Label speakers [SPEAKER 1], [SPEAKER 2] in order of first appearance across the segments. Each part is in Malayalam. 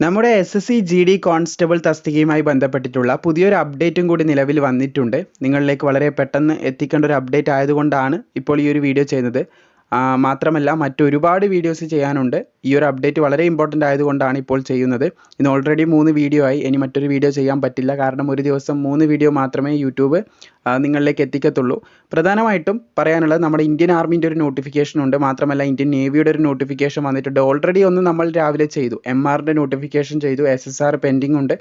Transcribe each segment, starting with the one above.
[SPEAKER 1] നമ്മുടെ S S C G D constable തസ്തികയുമായി ബന്ധപ്പെട്ടിട്ടുള്ള പുതിയൊരു അപ്ഡേറ്റും കൂടി നിലവിൽ വന്നിട്ടുണ്ട്. നിങ്ങളിലേക്ക് വളരെ പെട്ടെന്ന് എത്തിക്കേണ്ട ഒരു അപ്ഡേറ്റ് ആയതുകൊണ്ടാണ് ഇപ്പോൾ ഈ ഒരു വീഡിയോ ചെയ്യുന്നത്. മാത്രമല്ല മറ്റൊരുപാട് വീഡിയോസ് ചെയ്യാനുണ്ട്. ഈ ഒരു അപ്ഡേറ്റ് വളരെ ഇമ്പോർട്ടന്റ് ആയതുകൊണ്ടാണ് ഇപ്പോൾ ചെയ്യുന്നത്. ഇന്ന് ഓൾറെഡി മൂന്ന് വീഡിയോ ആയി. ഇനി മറ്റൊരു വീഡിയോ ചെയ്യാൻ പറ്റില്ല. കാരണം ഒരു ദിവസം മൂന്ന് വീഡിയോ മാത്രമേ യൂട്യൂബ് നിങ്ങളിലേക്ക് എത്തിക്കത്തുള്ളൂ. പ്രധാനമായിട്ടും പറയാനുള്ളത് നമ്മുടെ ഇന്ത്യൻ ആർമീന്റെ ഒരു നോട്ടിഫിക്കേഷൻ ഉണ്ട്. മാത്രമല്ല ഇന്ത്യൻ നേവിയുടെ ഒരു നോട്ടിഫിക്കേഷൻ വന്നിട്ടുണ്ട്. ഓൾറെഡി ഒന്ന് നമ്മൾ രാവിലെ ചെയ്തു. എം ആറിന്റെ നോട്ടിഫിക്കേഷൻ ചെയ്തു. എസ് എസ് ആർ പെൻഡിങ് ഉണ്ട്.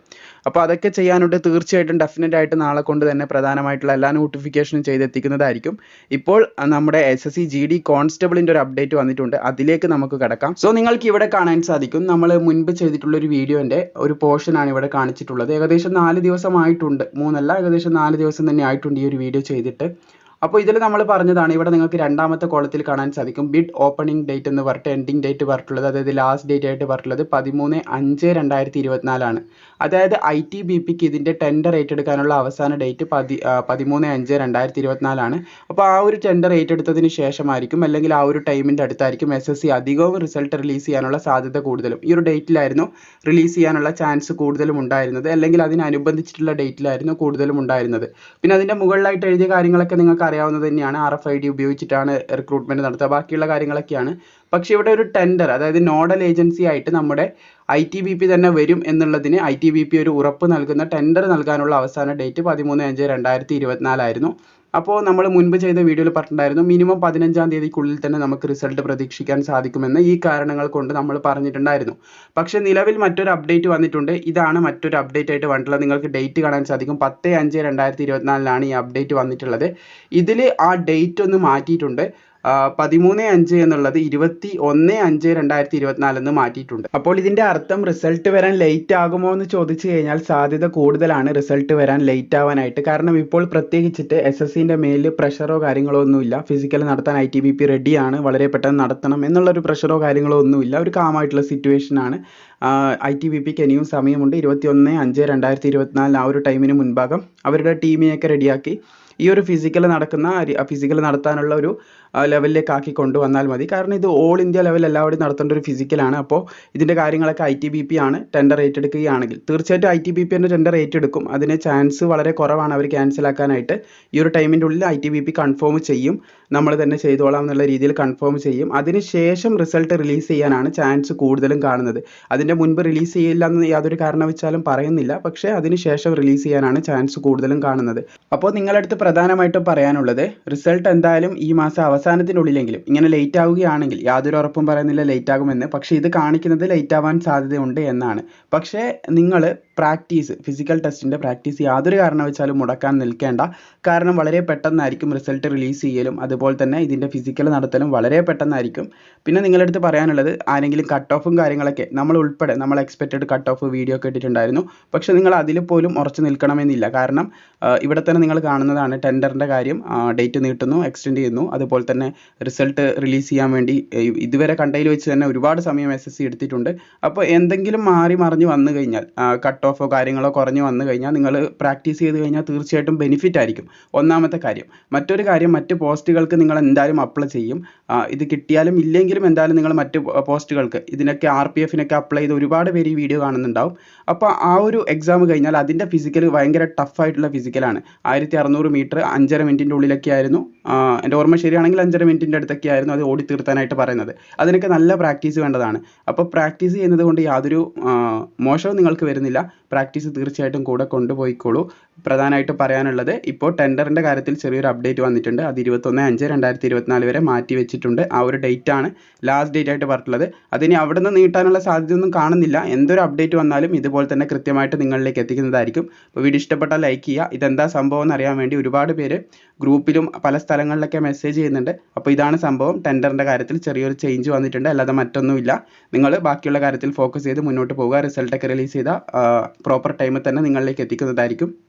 [SPEAKER 1] അപ്പോൾ അതൊക്കെ ചെയ്യാനുണ്ട്. തീർച്ചയായിട്ടും ഡെഫിനറ്റ് ആയിട്ട് നാളെ കൊണ്ട് തന്നെ പ്രധാനമായിട്ടുള്ള എല്ലാ നോട്ടിഫിക്കേഷനും ചെയ്തെത്തിക്കുന്നതായിരിക്കും. ഇപ്പോൾ നമ്മുടെ S S C G D കോൺസ്റ്റബിളിന്റെ ഒരു അപ്ഡേറ്റ് വന്നിട്ടുണ്ട്. അതിലേക്ക് നമുക്ക് കിടക്കാം. സോ നിങ്ങൾക്ക് ഇവിടെ കാണാൻ സാധിക്കും. നമ്മൾ മുൻപ് ചെയ്തിട്ടുള്ള ഒരു വീഡിയോന്റെ ഒരു പോർഷനാണ് ഇവിടെ കാണിച്ചിട്ടുള്ളത്. ഏകദേശം നാല് ദിവസമായിട്ടുണ്ട്. മൂന്നല്ല ഏകദേശം നാല് ദിവസം തന്നെ ആയിട്ടുണ്ട് ഈ ഒരു വീഡിയോ ചെയ്തിട്ട്. അപ്പോൾ ഇതിൽ നമ്മൾ പറഞ്ഞതാണ് ഇവിടെ നിങ്ങൾക്ക് രണ്ടാമത്തെ കോളത്തിൽ കാണാൻ സാധിക്കും. ബിഡ് ഓപ്പണിംഗ് ഡേറ്റ് എന്ന് പറഞ്ഞിട്ട് എൻഡിങ് ഡേറ്റ് പറഞ്ഞിട്ടുള്ളത് അതായത് ലാസ്റ്റ് ഡേറ്റ് ആയിട്ട് പറഞ്ഞിട്ടുള്ളത് പതിമൂന്ന് അഞ്ച് രണ്ടായിരത്തി ഇരുപത്തിനാലാണ് അതായത് ഐ ടി ബി പിക്ക് ഇതിന്റെ ടെൻഡർ ഏറ്റെടുക്കാനുള്ള അവസാന ഡേറ്റ് പതി പതിമൂന്ന് അഞ്ച് രണ്ടായിരത്തി ഇരുപത്തിനാലാണ് അപ്പോൾ ആ ഒരു ടെൻഡർ ഏറ്റെടുത്തതിന് ശേഷമായിരിക്കും അല്ലെങ്കിൽ ആ ഒരു ടൈമിന്റെ അടുത്തായിരിക്കും എസ് എസ് സി അധികവും റിസൾട്ട് റിലീസ് ചെയ്യാനുള്ള സാധ്യത കൂടുതലും. ഈ ഒരു ഡേറ്റിലായിരുന്നു റിലീസ് ചെയ്യാനുള്ള ചാൻസ് കൂടുതലും ഉണ്ടായിരുന്നത് അല്ലെങ്കിൽ അതിനനുബന്ധിച്ചിട്ടുള്ള ഡേറ്റിലായിരുന്നു കൂടുതലും ഉണ്ടായിരുന്നത്. പിന്നെ അതിന്റെ മുകളിലായിട്ട് എഴുതിയ കാര്യങ്ങളൊക്കെ നിങ്ങൾക്ക് അറിയാവുന്നത് തന്നെയാണ് ആർ എഫ് ഐ ഡി ഉപയോഗിച്ചിട്ടാണ് റിക്രൂട്ട്മെന്റ് നടത്തുക. ബാക്കിയുള്ള കാര്യങ്ങളൊക്കെയാണ്. പക്ഷേ ഇവിടെ ഒരു ടെൻഡർ അതായത് നോഡൽ ഏജൻസി ആയിട്ട് നമ്മുടെ ഐ ടി ബി പി തന്നെ വരും എന്നുള്ളതിന് ഐ ടി ബി പി ഒരു ഉറപ്പ് നൽകുന്ന ടെൻഡർ നൽകാനുള്ള അവസാന ഡേറ്റ് പതിമൂന്ന് അഞ്ച് രണ്ടായിരത്തി ഇരുപത്തിനാലായിരുന്നു അപ്പോൾ നമ്മൾ മുൻപ് ചെയ്ത വീഡിയോയിൽ പറഞ്ഞിട്ടുണ്ടായിരുന്നു മിനിമം പതിനഞ്ചാം തീയതിക്കുള്ളിൽ തന്നെ നമുക്ക് റിസൾട്ട് പ്രതീക്ഷിക്കാൻ സാധിക്കുമെന്ന് ഈ കാരണങ്ങൾ കൊണ്ട് നമ്മൾ പറഞ്ഞിട്ടുണ്ടായിരുന്നു. പക്ഷേ നിലവിൽ മറ്റൊരു അപ്ഡേറ്റ് വന്നിട്ടുണ്ട്. ഇതാണ് മറ്റൊരു അപ്ഡേറ്റ് ആയിട്ട് വന്നിട്ടുള്ളത്. നിങ്ങൾക്ക് ഡേറ്റ് കാണാൻ സാധിക്കും. പത്ത് അഞ്ച് രണ്ടായിരത്തി ഇരുപത്തിനാലിലാണ് ഈ അപ്ഡേറ്റ് വന്നിട്ടുള്ളത്. ഇതിൽ ആ ഡേറ്റ് ഒന്ന് മാറ്റിയിട്ടുണ്ട്. പതിമൂന്ന് അഞ്ച് എന്നുള്ളത് ഇരുപത്തി ഒന്ന് അഞ്ച് രണ്ടായിരത്തി ഇരുപത്തിനാലെന്ന് മാറ്റിയിട്ടുണ്ട്. അപ്പോൾ ഇതിന്റെ അർത്ഥം റിസൾട്ട് വരാൻ ലേറ്റ് ആകുമോ എന്ന് ചോദിച്ചു കഴിഞ്ഞാൽ സാധ്യത കൂടുതലാണ് റിസൾട്ട് വരാൻ ലേറ്റ് ആവാനായിട്ട്. കാരണം ഇപ്പോൾ പ്രത്യേകിച്ചിട്ട് എസ് എസ് സിന്റെ മേലിൽ പ്രഷറോ കാര്യങ്ങളോ ഒന്നുമില്ല. ഫിസിക്കൽ നടത്താൻ ഐ ടി ബി പി റെഡിയാണ് വളരെ പെട്ടെന്ന് നടത്തണം എന്നുള്ളൊരു പ്രഷറോ കാര്യങ്ങളോ ഒന്നുമില്ല. ഒരു കാമായിട്ടുള്ള സിറ്റുവേഷൻ ആണ്. ഐ ടി ബി പിക്ക് ഇനിയും സമയമുണ്ട്. ഇരുപത്തി ഒന്ന് അഞ്ച് രണ്ടായിരത്തി ഇരുപത്തിനാലിന് ആ ഒരു ടൈമിന് മുൻപാകം അവരുടെ ടീമിനെയൊക്കെ റെഡിയാക്കി ഈ ഒരു ഫിസിക്കൽ നടക്കുന്ന ഫിസിക്കൽ നടത്താനുള്ള ഒരു ലെവലിലേക്ക് ആക്കി കൊണ്ടുവന്നാൽ മതി. കാരണം ഇത് ഓൾ ഇന്ത്യ ലെവൽ എല്ലാവരും നടത്തേണ്ട ഒരു ഫിസിക്കലാണ് അപ്പോൾ ഇതിന്റെ കാര്യങ്ങളൊക്കെ ഐ ടി ബി പി ആണ് ടെൻഡർ ഏറ്റെടുക്കുകയാണെങ്കിൽ തീർച്ചയായിട്ടും ഐ ടി ബി പി തന്നെ ടെൻഡർ ഏറ്റെടുക്കും അതിന് ചാൻസ് വളരെ കുറവാണ് അവർ ക്യാൻസൽ ആക്കാനായിട്ട്. ഈ ഒരു ടൈമിന്റെ ഉള്ളിൽ I T B P confirm ചെയ്യും. നമ്മൾ തന്നെ ചെയ്തോളാം എന്നുള്ള രീതിയിൽ കൺഫേം ചെയ്യും. അതിന് ശേഷം റിസൾട്ട് റിലീസ് ചെയ്യാനാണ് ചാൻസ് കൂടുതലും കാണുന്നത്. അതിന്റെ മുൻപ് റിലീസ് ചെയ്യില്ല എന്ന് യാതൊരു കാരണവശാലും പറയുന്നില്ല. പക്ഷേ അതിന് ശേഷം റിലീസ് ചെയ്യാനാണ് ചാൻസ് കൂടുതലും കാണുന്നത്. അപ്പോൾ നിങ്ങളുടെ അടുത്ത് പ്രധാനമായിട്ടും പറയാനുള്ളത് റിസൾട്ട് എന്തായാലും ഈ മാസം അവസാനത്തിനുള്ളിലെങ്കിലും ഇങ്ങനെ ലേറ്റ് ആവുകയാണെങ്കിൽ യാതൊരു ഉറപ്പും പറയുന്നില്ല ലേറ്റ് ആകുമെന്ന്. പക്ഷേ ഇത് കാണിക്കുന്നത് ലേറ്റ് ആവാൻ സാധ്യതയുണ്ട് എന്നാണ്. പക്ഷേ നിങ്ങൾ പ്രാക്ടീസ് ഫിസിക്കൽ ടെസ്റ്റിന്റെ പ്രാക്ടീസ് യാതൊരു കാരണവശാലും മുടക്കാൻ നിൽക്കേണ്ട. കാരണം വളരെ പെട്ടെന്നായിരിക്കും റിസൾട്ട് റിലീസ് ചെയ്യലും. അതുപോലെ തന്നെ ഇതിന്റെ ഫിസിക്കൽ നടത്തലും വളരെ പെട്ടെന്നായിരിക്കും. പിന്നെ നിങ്ങളുടെ അടുത്ത് പറയാനുള്ളത് ആരെങ്കിലും കട്ട് ഓഫും കാര്യങ്ങളൊക്കെ നമ്മൾ ഉൾപ്പെടെ നമ്മൾ എക്സ്പെക്റ്റഡ് കട്ട് ഓഫ് വീഡിയോ ഒക്കെ ഇട്ടിട്ടുണ്ടായിരുന്നു. പക്ഷേ നിങ്ങൾ അതിൽ പോലും ഉറച്ചു നിൽക്കണമെന്നില്ല. കാരണം ഇവിടെ തന്നെ നിങ്ങൾ കാണുന്നതാണ് ടെൻഡറിന്റെ കാര്യം. ഡേറ്റ് നീട്ടുന്നു എക്സ്റ്റെൻഡ് ചെയ്യുന്നു. അതുപോലെ തന്നെ റിസൾട്ട് റിലീസ് ചെയ്യാൻ വേണ്ടി ഇതുവരെ കണ്ടതിൽ വെച്ച് തന്നെ ഒരുപാട് സമയം എസ് എസ് സി എടുത്തിട്ടുണ്ട്. അപ്പോൾ എന്തെങ്കിലും മാറി മറിഞ്ഞ് വന്നു കഴിഞ്ഞാൽ കട്ട് ഓഫോ കാര്യങ്ങളോ കുറഞ്ഞു വന്നു കഴിഞ്ഞാൽ നിങ്ങൾ പ്രാക്ടീസ് ചെയ്ത് കഴിഞ്ഞാൽ തീർച്ചയായിട്ടും ബെനിഫിറ്റ് ആയിരിക്കും. ഒന്നാമത്തെ കാര്യം മറ്റൊരു കാര്യം മറ്റ് പോസ്റ്റുകൾക്ക് നിങ്ങൾ എന്തായാലും അപ്ലൈ ചെയ്യും. ഇത് കിട്ടിയാലും ഇല്ലെങ്കിലും എന്തായാലും നിങ്ങൾ മറ്റ് പോസ്റ്റുകൾക്ക് ഇതിനൊക്കെ ആർ പി എഫിനൊക്കെ അപ്ലൈ ചെയ്ത് ഒരുപാട് പേര് ഈ വീഡിയോ കാണുന്നുണ്ടാവും. അപ്പോൾ ആ ഒരു എക്സാം കഴിഞ്ഞാൽ അതിന്റെ ഫിസിക്കൽ ഭയങ്കര ടഫായിട്ടുള്ള ഫിസിക്കലാണ് ആയിരത്തി അറുന്നൂറ് മീറ്റർ അഞ്ചര മിനിറ്റിന്റെ ഉള്ളിലൊക്കെ ആയിരുന്നു. എന്റെ ഓർമ്മ ശരിയാണെങ്കിൽ അഞ്ചര മിനിറ്റിന്റെ അടുത്തൊക്കെ ആയിരുന്നു അത് ഓടി തീർത്താനായിട്ട് പറയുന്നത്. അതിനൊക്കെ നല്ല പ്രാക്ടീസ് വേണ്ടതാണ്. അപ്പോൾ പ്രാക്ടീസ് ചെയ്യുന്നത് കൊണ്ട് യാതൊരു മോശവും നിങ്ങൾക്ക് വരുന്നില്ല. പ്രാക്ടീസ് തീർച്ചയായിട്ടും കൂടെ കൊണ്ടുപോയിക്കോളൂ. പ്രധാനമായിട്ട് പറയാനുള്ളത്. ഇപ്പോൾ ടെൻഡറിന്റെ കാര്യത്തിൽ ചെറിയൊരു അപ്ഡേറ്റ് വന്നിട്ടുണ്ട്. അത് ഇരുപത്തൊന്ന് അഞ്ച് രണ്ടായിരത്തി ഇരുപത്തിനാല് വരെ മാറ്റി വെച്ചിട്ടുണ്ട്. ആ ഒരു ഡേറ്റ് ആണ് ലാസ്റ്റ് ഡേറ്റ് ആയിട്ട് പറഞ്ഞിട്ടുള്ളത്. അതിനി അവിടെ നിന്ന് നീട്ടാനുള്ള സാധ്യതയൊന്നും കാണുന്നില്ല. എന്തൊരു അപ്ഡേറ്റ് വന്നാലും ഇതുപോലെ തന്നെ കൃത്യമായിട്ട് നിങ്ങളിലേക്ക് എത്തിക്കുന്നതായിരിക്കും. അപ്പോൾ വീഡിയോ ഇഷ്ടപ്പെട്ടാൽ ലൈക്ക് ചെയ്യുക. ഇതെന്താ സംഭവം എന്ന് അറിയാൻ വേണ്ടി ഒരുപാട് പേര് ഗ്രൂപ്പിലും പല സ്ഥലങ്ങളിലൊക്കെ മെസ്സേജ് ചെയ്യുന്നുണ്ട്. അപ്പോൾ ഇതാണ് സംഭവം. ടെൻഡറിന്റെ കാര്യത്തിൽ ചെറിയൊരു ചേഞ്ച് വന്നിട്ടുണ്ട്. അല്ലാതെ മറ്റൊന്നുമില്ല. നിങ്ങൾ ബാക്കിയുള്ള കാര്യത്തിൽ ഫോക്കസ് ചെയ്ത് മുന്നോട്ട് പോവുക. റിസൾട്ടൊക്കെ റിലീസ് ചെയ്താൽ പ്രോപ്പർ ടൈമിൽ തന്നെ നിങ്ങളിലേക്ക് എത്തിക്കുന്നതായിരിക്കും.